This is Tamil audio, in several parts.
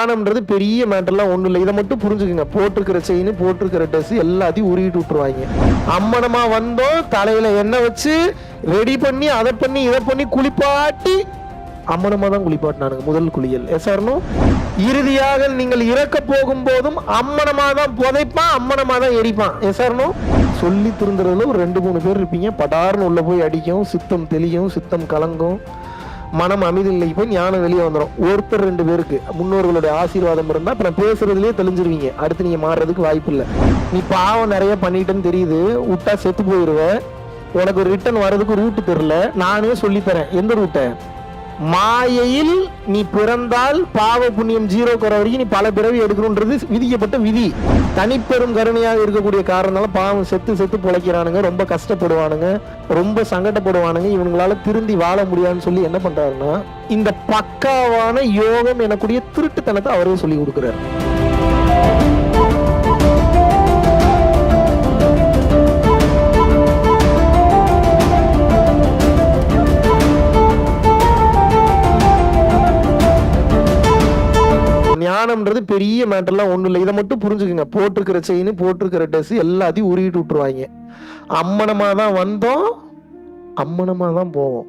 ஞானம்ன்றது பெரிய மேட்டர்லாம் ஒன்றும் இல்லை. இதை மட்டும் புரிஞ்சுக்குங்க. போட்டிருக்கிற செயின் போட்டிருக்கிற ட்ரெஸ் எல்லாத்தையும் உருகிட்டு விட்டுருவாங்க. அம்மனமா வந்தோம் தலையில எண்ணெய் வச்சு ரெடி பண்ணி அதை பண்ணி இதை பண்ணி குளிப்பாட்டி அம்மனமா தான் குளிப்பாட்டினானுங்க. முதல் குளியல். எஸ்ஆர்னோ இறுதியாக நீங்கள் இறக்க போகும் போதும் அம்மனமா தான் புதைப்பான் அம்மனமா தான் எரிப்பான். எஸ்ஆர்னோ சொல்லி திருந்துறதுல ஒரு ரெண்டு மூணு பேர் இருப்பீங்க. படார்னு உள்ள போய் அடிக்கும். சித்தம் தெளியும் சித்தம் கலங்கும். மனம் அமைதியில்லை போய் ஞானம் வெளியே வந்துடும் ஒருத்தர் ரெண்டு பேருக்கு முன்னோர்களுடைய ஆசீர்வாதம் இருந்தா அப்புறம் பேசுறதுலேயே தெளிஞ்சிருவீங்க. அடுத்து நீங்க மாறுறதுக்கு வாய்ப்பு இல்லை. நீ பாவம் நிறைய பண்ணிட்டேன்னு தெரியுது விட்டா செத்து போயிடுவேன் உனக்கு ரிட்டர்ன் வர்றதுக்கு ரூட் தெரியல. நானே சொல்லித்தரேன். எந்த ரூட்டை மாயையில் நீ பிறந்தால் பாவ புண்ணியம் ஜீரோ குறை வரைக்கும் நீ பல பிறவி எடுக்கணுன்றது விதிக்கப்பட்ட விதி. தனிப்பெரும் கருணையாக இருக்கக்கூடிய காரணத்தால பாவம் செத்து செத்து பிழைக்கிறானுங்க ரொம்ப கஷ்டப்படுவானுங்க ரொம்ப சங்கடப்படுவானுங்க இவங்களால திருந்தி வாழ முடியாதுன்னு சொல்லி என்ன பண்றாருன்னா இந்த பக்காவான யோகம் எனக்கூடிய திருட்டுத்தனத்தை அவரே சொல்லி கொடுக்குறாரு. ஞானம்ன்றது பெரிய மேட்டர்லாம் ஒன்றும் இல்லை. இதை மட்டும் புரிஞ்சுக்குங்க. போட்டிருக்கிற செயின் போட்டிருக்கிற ட்ரெஸ் எல்லாத்தையும் உருகிட்டு விட்டுருவாங்க. அம்மனமா தான் வந்தோம் அம்மனமா தான் போவோம்.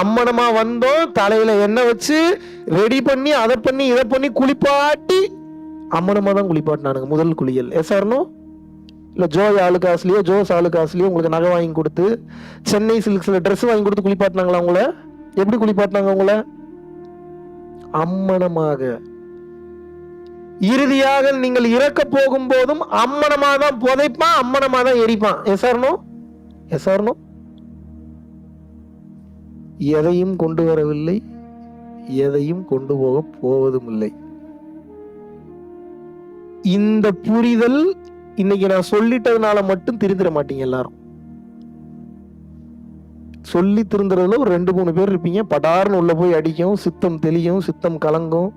அம்மனமா வந்தோம் தலையில எண்ணெய் வச்சு ரெடி பண்ணி அதை பண்ணி இதை பண்ணி குளிப்பாட்டி அம்மனமா தான் குளிப்பாட்டினானுங்க. முதல் குளியல். எஸ்ஆர்னோ இல்லை ஜோ ஆளுக்காசுலையோ ஜோஸ் ஆளுக்காசுலையோ உங்களுக்கு நகை வாங்கி கொடுத்து சென்னை சில்க்ஸில் ட்ரெஸ் வாங்கி கொடுத்து குளிப்பாட்டினாங்களா உங்களை? எப்படி குளிப்பாட்டினாங்க உங்களை? அம்மனமாக. இறுதியாக நீங்கள் இறக்க போகும் போதும் அம்மனமா தான் புதைப்பான் அம்மனமா தான் எரிப்பான் எஸ்ஆர்னோ எஸ்ஆர்னோ எதையும் கொண்டு வரவில்லை எதையும் கொண்டு போக போவதும் இல்லை. இந்த புரிதல் இன்னைக்கு நான் சொல்லிட்டதுனால மட்டும் திருந்திட மாட்டீங்க எல்லாரும். சொல்லி திருந்துறதுல ஒரு ரெண்டு மூணு பேர் இருப்பீங்க. படார்னு உள்ள போய் அடிக்கும் சித்தம் தெளியும் சித்தம் கலங்கும்.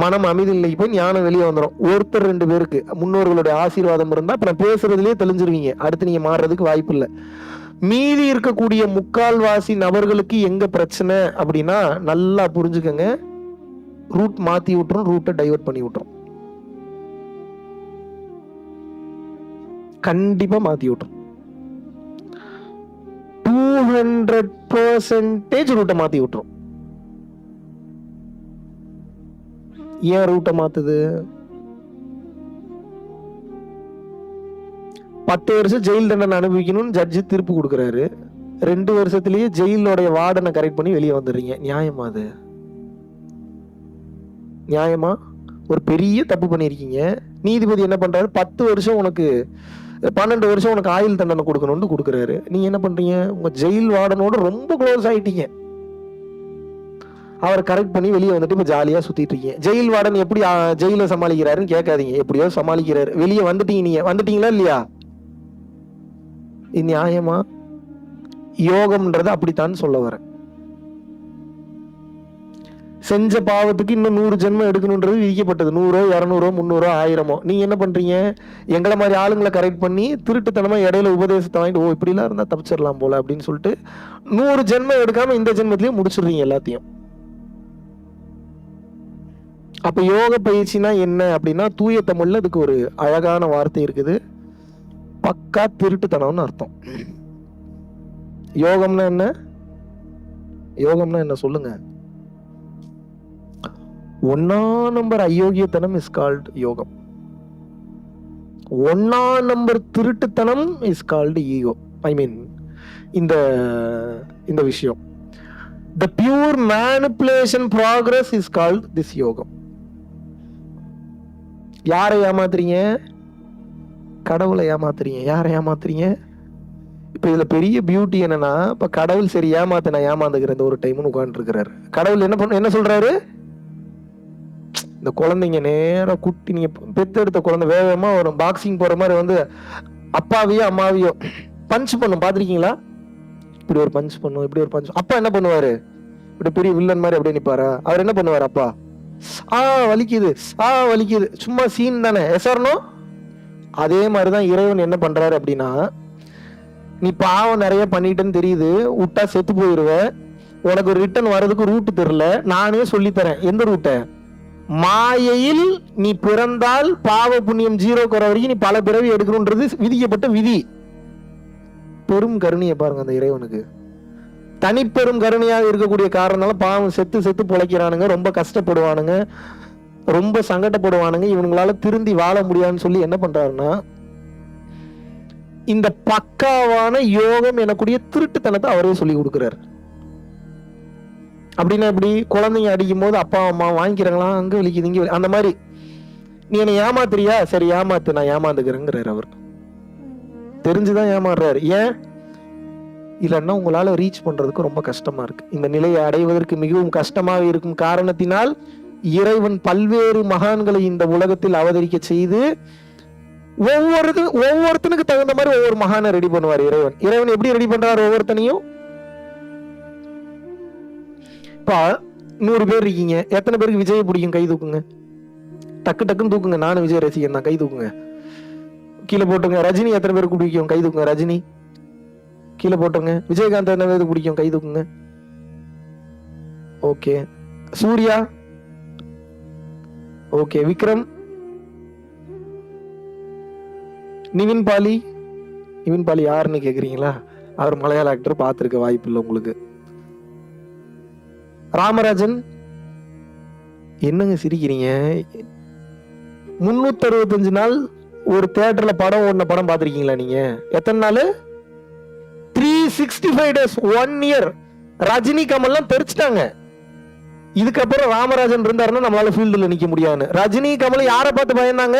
மனம் அமைதியில்லை போய் ஞானம் வெளியே வந்துடும் ஒருத்தர் ரெண்டு பேருக்கு முன்னோர்களுடைய ஆசீர்வாதம் இருந்தால் அப்புறம் பேசுறதுலேயே தெளிஞ்சிருவீங்க. அடுத்து நீங்கள் மாறுறதுக்கு வாய்ப்பு இல்லை. மீதி இருக்கக்கூடிய முக்கால்வாசி நபர்களுக்கு எங்க பிரச்சனை அப்படின்னா நல்லா புரிஞ்சுக்கங்க. ரூட் மாத்தி விட்டுரும் ரூட்டை டைவர்ட் பண்ணி விட்டுரும். கண்டிப்பா மாத்தி விட்டுரும். டூ ஹண்ட்ரட் பர்சன்டேஜ் ரூட்டை மாத்தி விட்டுரும். ஏன் ரூட்டை மாத்துது? பத்து வருஷம் ஜெயில் தண்டனை அனுபவிக்கணும்னு ஜட்ஜி தீர்ப்பு கொடுக்குறாரு. ரெண்டு வருஷத்துலயே ஜெயிலோடைய வார்டனை கரெக்ட் பண்ணி வெளியே வந்துடுறீங்க. நியாயமா அது? நியாயமா? ஒரு பெரிய தப்பு பண்ணியிருக்கீங்க. நீதிபதி என்ன பண்றாரு? பத்து வருஷம் உனக்கு பன்னெண்டு வருஷம் உனக்கு ஆயுள் தண்டனை கொடுக்கணும்னு கொடுக்குறாரு. நீங்க என்ன பண்றீங்க? உங்க ஜெயில் வார்டனோட ரொம்ப க்ளோஸ் ஆயிட்டீங்க. அவரை கரெக்ட் பண்ணி வெளியே வந்துட்டு இப்போ ஜாலியாக சுற்றிட்டு இருக்கீங்க. ஜெயில் வார்டன் எப்படி ஜெயில சமாளிக்கிறாருன்னு கேட்காதீங்க. எப்படியோ சமாளிக்கிறாரு. வெளியே வந்துட்டீங்க நீங்கள் வந்துட்டீங்களா இல்லையா? இது நியாயமா? யோகம்ன்றது அப்படித்தான் சொல்ல வரேன். செஞ்ச பாவத்துக்கு இன்னும் நூறு ஜென்மம் எடுக்கணுன்றது விதிக்கப்பட்டது. நூறோ இரநூறோ முந்நூறோ ஆயிரமோ. நீங்கள் என்ன பண்ணுறீங்க எங்களை மாதிரி ஆளுங்களை கரெக்ட் பண்ணி திருட்டுத்தனமாக இடையில உபதேசத்தை வாங்கிட்டு ஓ இப்படிலாம் இருந்தால் தப்பிச்சிடலாம் போல அப்படின்னு சொல்லிட்டு நூறு ஜென்மம் எடுக்காமல் இந்த ஜென்மத்திலயும் முடிச்சிடுறீங்க எல்லாத்தையும். அப்போ யோக பயிற்சினா என்ன அப்படின்னா தூய தமிழ்ல அதுக்கு ஒரு அழகான வார்த்தை இருக்குது. பக்கா திருட்டுத்தனம்னு அர்த்தம். யோகம்னா என்ன? யோகம்னா என்ன சொல்லுங்க? ஒன்னா நம்பர் அயோக்கியத்தனம் இஸ் கால்ட் யோகம். ஒன்னா நம்பர் திருட்டுத்தனம் is called ego I mean இந்த இந்த விஷயம். The pure manipulation progress is called this யோகம். யாரை ஏமாத்துறீங்க? கடவுளை ஏமாத்துறீங்க. யாரை ஏமாத்துறீங்க? இப்ப இதுல பெரிய பியூட்டி என்னன்னா இப்ப கடவுள் சரி ஏமாத்த நான் ஏமாந்துக்கிறேன் இந்த ஒரு டைம்னு உட்காந்துருக்கிறாரு கடவுள் என்ன பண்ண என்ன சொல்றாரு? இந்த குழந்தைங்க நேரா குட்டி நீங்க பெத்தெடுத்த குழந்தை வேகமா ஒரு பாக்ஸிங் போற மாதிரி வந்து அப்பாவையோ அம்மாவையோ பஞ்ச் பண்ணும். பாத்திருக்கீங்களா இப்படி ஒரு பஞ்ச் பண்ணும் இப்படி ஒரு பஞ்ச் அப்பா என்ன பண்ணுவாரு? இப்படி பெரிய வில்லன் மாதிரி அப்படியே நிப்பாரா? அவர் என்ன பண்ணுவார் அப்பா? ஆ வலிக்குது. ஆ வலிக்குது. சும்மா சீன் தானே. எசர்னோ அதே மாதிரிதான் இறைவன் என்ன பண்றாரு அப்படின்னா நீ பாவம் நிறைய பண்ணிட்டேன்னு தெரியுது விட்டா செத்து போயிடுவ உனக்கு ரிட்டர்ன் வர்றதுக்கு ரூட்டு தெரில நானே சொல்லித்தரேன். எந்த ரூட்டை மாயையில் நீ பிறந்தால் பாவ புண்ணியம் ஜீரோ குறை வரைக்கும் நீ பல பிறவி எடுக்கணும்ன்றது விதிக்கப்பட்ட விதி. பெரும் கருணியை பாருங்க அந்த இறைவனுக்கு. தனிப்பெரும் கருணையாக இருக்கக்கூடிய காரணம்னால பாவம் செத்து செத்து பிழைக்கிறானுங்க ரொம்ப கஷ்டப்படுவானுங்க ரொம்ப சங்கடப்படுவானுங்க இவங்களால திருந்தி வாழ முடியாதுன்னு சொல்லி என்ன பண்றாருன்னா இந்த பக்காவான யோகம் எனக்கூடிய திருட்டுத்தனத்தை அவரே சொல்லி கொடுக்குறாரு. அப்படின்னா இப்படி குழந்தைங்க அடிக்கும் போது அப்பா அம்மா வாங்கிக்கிறாங்களா? அங்க வலிக்குது இங்க அந்த மாதிரி. நீ என்னை ஏமாத்துறியா? சரி ஏமாத்து நான் ஏமாந்துக்கிறேங்கிறாரு அவர். தெரிஞ்சுதான் ஏமாறுறாரு. ஏன்? இல்லைன்னா உங்களால் ரீச் பண்ணுறதுக்கு ரொம்ப கஷ்டமாக இருக்குது இந்த நிலையை அடைவதற்கு மிகவும் கஷ்டமாக இருக்கும் காரணத்தினால் இறைவன் பல்வேறு மகான்களை இந்த உலகத்தில் அவதரிக்க செய்து ஒவ்வொரு ஒவ்வொருத்தனுக்கு தகுந்த மாதிரி ஒவ்வொரு மகானை ரெடி பண்ணுவார் இறைவன். இறைவன் எப்படி ரெடி பண்றாரு ஒவ்வொருத்தனையும்? இப்போ நூறு பேர் இருக்கீங்க. எத்தனை பேருக்கு விஜய் பிடிக்கும்? கை தூக்குங்க. டக்கு டக்குன்னு தூக்குங்க. நானும் விஜய் ரசிகன் தான். கை தூக்குங்க. கீழே போட்டுங்க. ரஜினி எத்தனை பேருக்கு பிடிக்கும்? கை தூக்குங்க. ரஜினி. கீழே போட்டுங்க விஜயகாந்த் என்ன இது பிடிக்கும் கை தூக்குங்க. ஓகே சூர்யா? ஓகே விக்ரம்? நிவின் பாலி? நிவின் பாலி யாருன்னு கேக்குறீங்களா? அவர் மலையாள ஆக்டர் பார்த்துருக்க வாய்ப்பு இல்லை உங்களுக்கு. ராமராஜன்? என்னங்க சிரிக்கிறீங்க? முன்னூத்தி அறுபத்தஞ்சு நாள் ஒரு தேட்டர்ல படம் ஓடின படம் பார்த்துருக்கீங்களா நீங்க? எத்தனை நாள்? Sixty five days one year Rajini கமல்லாம் தெரிச்சிட்டாங்க. இதுக்கப்புறம் ராமராஜன் இருந்தாருன்னா நம்மளால ஃபீல்டில் நிற்க முடியாதுன்னு. ரஜினி கமல் யாரை பார்த்து பயந்தாங்க?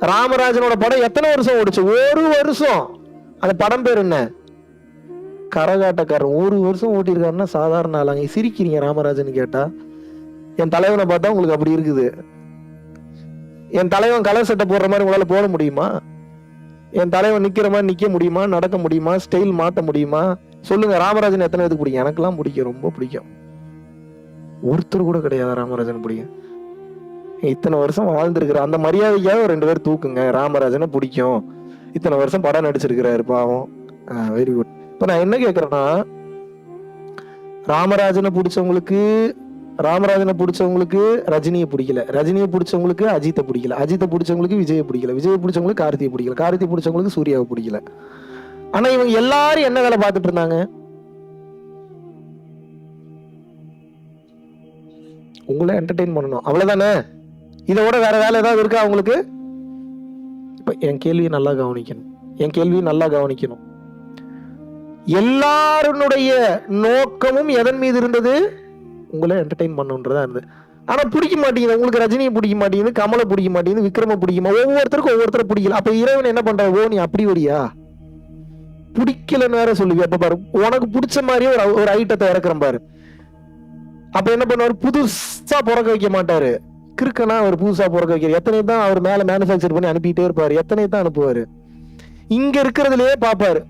ராமராஜனோட படம் எத்தனை வருஷம் ஓடுச்சு? ஒரு வருஷம். அந்த படம் பேர் என்ன? கரகாட்டக்காரன். ஒரு வருஷம் ஓட்டியிருக்காருன்னா சாதாரண ஆளாங்க சிரிக்கிறீங்க ராமராஜன் கேட்டா. என் தலைவனை பார்த்தா உங்களுக்கு அப்படி இருக்குது. என் தலைவன் கலர் சட்டை போடுற மாதிரி உங்களால் போட முடியுமா? என் தலைவன் நிக்கிற மாதிரி நிக்க முடியுமா? நடக்க முடியுமா? ஸ்டைல் மாத்த முடியுமா? சொல்லுங்க ராமராஜன் எத்தனை பேருக்கு பிடிக்கும்? எனக்கெல்லாம் பிடிக்கும் ரொம்ப பிடிக்கும். ஒருத்தர் கூட கிடையாது ராமராஜன் பிடிக்கும். இத்தனை வருஷம் வாழ்ந்துருக்குற அந்த மரியாதைக்காக ரெண்டு பேர் தூக்குங்க. ராமராஜனை பிடிக்கும். இத்தனை வருஷம் படம் நடிச்சிருக்கிறாரு பாவம். வெரி குட் இப்போ நான் என்ன கேட்குறேன்னா ராமராஜனை பிடிச்சவங்களுக்கு ராமராஜனை பிடிச்சவங்களுக்கு ரஜினியை பிடிக்கல. ரஜினியை பிடிச்சவங்களுக்கு அஜித்தை பிடிக்கல. அஜித்தை பிடிச்சவங்களுக்கு விஜயை பிடிக்கல. விஜயை பிடிச்சவங்களுக்கு கார்த்தியை பிடிக்கல. கார்த்தி பிடிச்சவங்களுக்கு சூர்யாவை பிடிக்கல. ஆனா இவங்க எல்லாரும் என்ன வேலை பார்த்துட்டு இருந்தாங்க? உங்களை என்டர்டெயின் பண்ணணும். அவ்வளவுதானே? இதை விட வேற வேலை ஏதாவது இருக்கா உங்களுக்கு இப்ப என் கேள்வியை நல்லா கவனிக்கணும். என் கேள்வியை நல்லா கவனிக்கணும். எல்லாருடைய நோக்கமும் எதன் மீது இருந்தது? உங்களை என்டர்டெயின் பண்ணுன்றதா இருந்தது ஆனால் பிடிக்க மாட்டேங்குது. உங்களுக்கு ரஜினியை பிடிக்க மாட்டேங்குது கமலை பிடிக்க மாட்டேங்குது விக்ரம பிடிக்குமா ஒவ்வொருத்தருக்கும் ஒவ்வொருத்தரை பிடிக்கல. அப்ப இறைவன் என்ன பண்ணுற ஓ நீ அப்படி வரியா பிடிக்கலன்னு வேற சொல்லுவியா? அப்போ பாரு உனக்கு பிடிச்ச மாதிரியே ஒரு ஒரு ஐட்டத்தை இறக்குறேன் பாரு. அப்போ என்ன பண்ணுவார்? புதுசா பிறக்க வைக்க மாட்டார். கிறுக்கனா அவர் புதுசாக பிறக்க வைக்கிறார். எத்தனை தான் அவர் மேலே மேனுஃபேக்சர் பண்ணி அனுப்பிட்டே இருப்பார். எத்தனை தான் அனுப்புவார். இங்கே இருக்கிறதுலையே பாப்பாரு.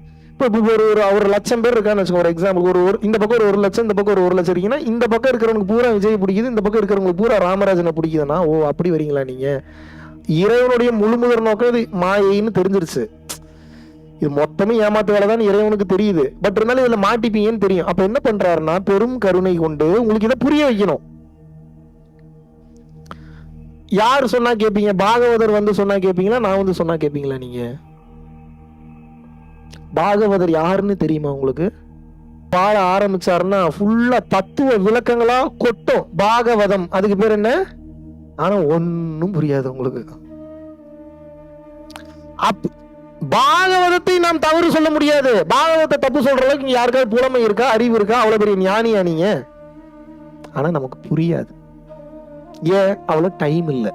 இப்போ ஒரு ஒரு ஒரு லட்சம் பேர் இருக்கான்னு வச்சுக்கோ ஒரு எக்ஸாம்பிள் ஒரு ஒரு இந்த பக்கம் ஒரு ஒரு லட்சம் இந்த பக்கம் ஒரு ஒரு லட்சம் இருக்கீங்கன்னா இந்த பக்கம் இருக்கிறவங்களுக்கு பூரா விஜய் பிடிக்குது இந்த பக்கம் இருக்கிறவங்களுக்கு பூரா ராமராஜனை பிடிக்குதுன்னா ஓ அப்படி வரீங்களா நீங்க? இறைவனுடைய முழுமுதல் நோக்கம் இது மாயைன்னு தெரிஞ்சிருச்சு. இது மொத்தமே ஏமாத்து வேலை தான் இறைவனுக்கு தெரியுது. பட் இருந்தாலும் இதில் மாட்டிப்பீங்கன்னு தெரியும். அப்போ என்ன பண்ணுறாருன்னா பெரும் கருணை கொண்டு உங்களுக்கு இதை புரிய வைக்கணும். யார் சொன்னா கேட்பீங்க பாகவதர் வந்து சொன்னா கேட்பீங்களா நான் வந்து சொன்னா கேட்பீங்களா நீங்கள் பாகவதர் யாருன்னு தெரியுமா உங்களுக்கு? பாட ஆரம்பிச்சாருன்னா ஃபுல்லா தத்துவ விளக்கங்களா கொட்டும். பாகவதம். அதுக்கு பேர் என்ன? ஆனா ஒன்னும் புரியாது உங்களுக்கு. அப் பாகவதத்தை நாம் தவறு சொல்ல முடியாது. பாகவதத்தை தப்பு சொல்ற அளவுக்கு இங்க யாருக்காவது புலமை இருக்கா? அறிவு இருக்கா? அவ்வளவு பெரிய ஞானியா நீங்க? ஆனா நமக்கு புரியாது. ஏன்? அவ்வளவு டைம் இல்லை.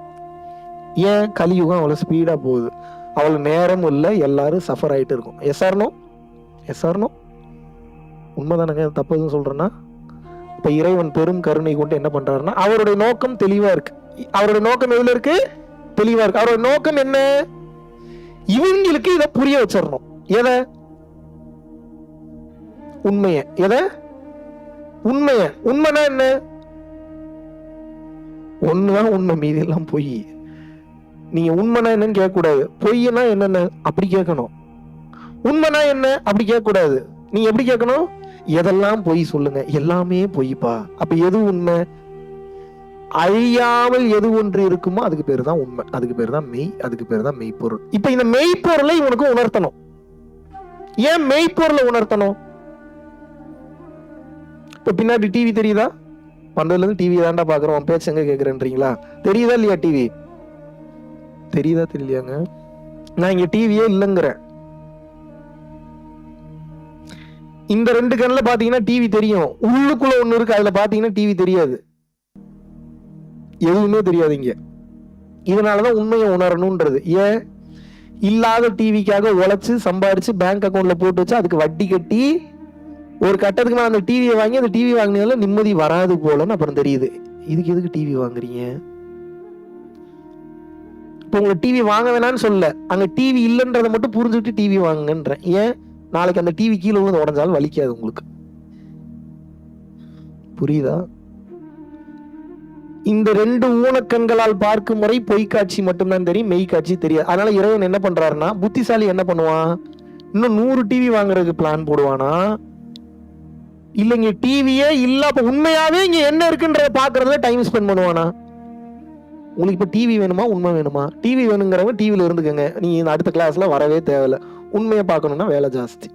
ஏன்? கலியுகம் அவ்வளவு ஸ்பீடா போகுது. அவள் நேரம் இல்லை எல்லாரும் சஃபர் ஆயிட்டு இருக்கும். எஸ் ஆர்னோ எஸ் ஆர்னோ உண்மைதானங்க தப்பு எதுவும் சொல்கிறேன்னா இப்போ இறைவன் பெரும் கருணை கொண்டு என்ன பண்ணுறாருன்னா அவருடைய நோக்கம் தெளிவாக இருக்கு. அவருடைய நோக்கம் எதில் இருக்கு? தெளிவாக இருக்கு. அவருடைய நோக்கம் என்ன? இவங்களுக்கு இதை புரிய வச்சிடணும். எதை? உண்மைய. எதை? உண்மைய. உண்மைனா என்ன? ஒண்ணுதான் உண்மை மீதி எல்லாம் பொய். நீங்க உண்மைனா என்னன்னு கேட்கக்கூடாது. பொய்னா என்னென்ன? அப்படி கேட்கணும். உண்மைனா என்ன? அப்படி கேட்கக்கூடாது. நீ நீங்க எப்படி கேட்கணும்? எதெல்லாம் பொய் சொல்லுங்க. எல்லாமே பொய்ப்பா. அப்ப எது உண்மை? அழியாமல் எது ஒன்று இருக்குமோ அதுக்கு பேர் தான் உண்மை. அதுக்கு பேர் தான் மெய். அதுக்கு பேர் தான் மெய்ப்பொருள். இப்ப இந்த மெய்ப்பொருளை இவனுக்கு உணர்த்தணும். ஏன் மெய்ப்பொருளை உணர்த்தணும்? இப்ப பின்னாடி டிவி தெரியுதா? பண்றதுல இருந்து டிவி தாண்டா பாக்குறோம். பேச்சு எங்க கேக்குறேன்றீங்களா? தெரியுதா இல்லையா டிவி தெரியுதா தெரியலையாங்க? நான் இங்க டிவியே இல்லைங்கிறேன். இந்த ரெண்டு கண்ணுல பாத்தீங்கன்னா டிவி தெரியும். உள்ளுக்குள்ள ஒண்ணு இருக்கு அதுல பாத்தீங்கன்னா டிவி தெரியாது. எதுவுமே தெரியாது இங்க. இதனாலதான் உண்மையை உணரணும்ன்றது. ஏன்? இல்லாத டிவிக்காக உழைச்சு சம்பாரிச்சு பேங்க் அக்கௌண்ட்ல போட்டு வச்சு அதுக்கு வட்டி கட்டி ஒரு கட்டத்துக்கு நான் அந்த டிவியை வாங்கி அந்த டிவி வாங்கினதுல நிம்மதி வராது போலன்னு அப்புறம் தெரியுது. இதுக்கு எதுக்கு டிவி வாங்குறீங்க? இப்போ உங்களுக்கு டிவி வாங்க வேணாம்னு சொல்லல. அங்கே டிவி இல்லைன்றதை மட்டும் புரிஞ்சுக்கிட்டு டிவி வாங்குங்கன்றேன். ஏன்? நாளைக்கு அந்த டிவி கீழே விழுந்து உடஞ்சாலும் வலிக்காது உங்களுக்கு. புரியுதா? இந்த ரெண்டு ஊனக்கண்களால் பார்க்கும் முறை பொய்க்காட்சி மட்டும்தான் தெரியும் மெய் காட்சி தெரியாது. அதனால இறைவன் என்ன பண்றாருன்னா புத்திசாலி என்ன பண்ணுவான்? இன்னும் நூறு டிவி வாங்குறதுக்கு பிளான் போடுவானா? இல்லைங்க டிவியே இல்ல அப்ப உண்மையாவே இங்க என்ன இருக்குன்றத பாக்குறதுல டைம் ஸ்பெண்ட் பண்ணுவானா? உங்களுக்கு இப்போ டிவி வேணுமா? உண்மை வேணுமா? டிவி வேணுங்கிறவங்க டிவியில் இருந்துக்கங்க. நீங்கள் இந்த அடுத்த கிளாஸில் வரவே தேவையில்ல. உண்மையை பார்க்கணுன்னா வேலை ஜாஸ்தி.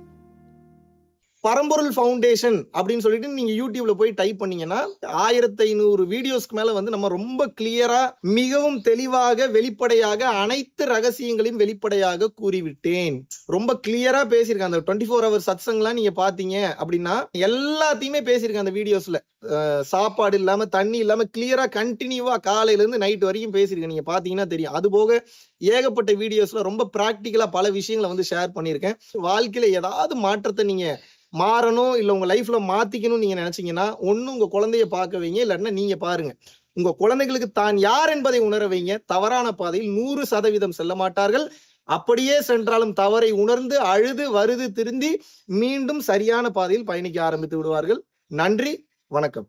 பரம்பொருள் ஃபவுண்டேஷன் அப்படின்னு சொல்லிட்டு நீங்க யூடியூப்ல போய் டைப் பண்ணீங்கன்னா ஆயிரத்தி ஐநூறு வீடியோஸ்க்கு மேல வந்து நம்ம ரொம்ப கிளியரா மிகவும் தெளிவாக வெளிப்படையாக அனைத்து ரகசியங்களையும் வெளிப்படையாக கூறிவிட்டேன். ரொம்ப கிளியரா பேசியிருக்கேன். அந்த டுவெண்ட்டி ஃபோர் ஹவர் சத்சங்லாம் நீங்க பாத்தீங்க அப்படின்னா எல்லாத்தையுமே பேசியிருக்கேன் அந்த வீடியோஸ்ல சாப்பாடு இல்லாம தண்ணி இல்லாம கிளியரா கண்டினியூவா காலையில இருந்து நைட் வரைக்கும் பேசியிருக்கேன். நீங்க பாத்தீங்கன்னா தெரியும். அது போக ஏகப்பட்ட வீடியோஸ்ல ரொம்ப ப்ராக்டிக்கலா பல விஷயங்களை வந்து ஷேர் பண்ணியிருக்கேன். வாழ்க்கையில ஏதாவது மாற்றத்தை நீங்க மாறணும் இல்ல உங்க லைஃப்ல மாற்றிக்கணும்னு நீங்க நினைச்சீங்கன்னா ஒண்ணு உங்க குழந்தைய பார்க்க வைங்க இல்லைன்னா நீங்க பாருங்க. உங்க குழந்தைகளுக்கு தான் யார் என்பதை உணர வைங்க. தவறான பாதையில் நூறு சதவீதம் செல்ல மாட்டார்கள். அப்படியே சென்றாலும் தவறை உணர்ந்து அழுது வருது திருந்தி மீண்டும் சரியான பாதையில் பயணிக்க ஆரம்பித்து விடுவார்கள். நன்றி வணக்கம்.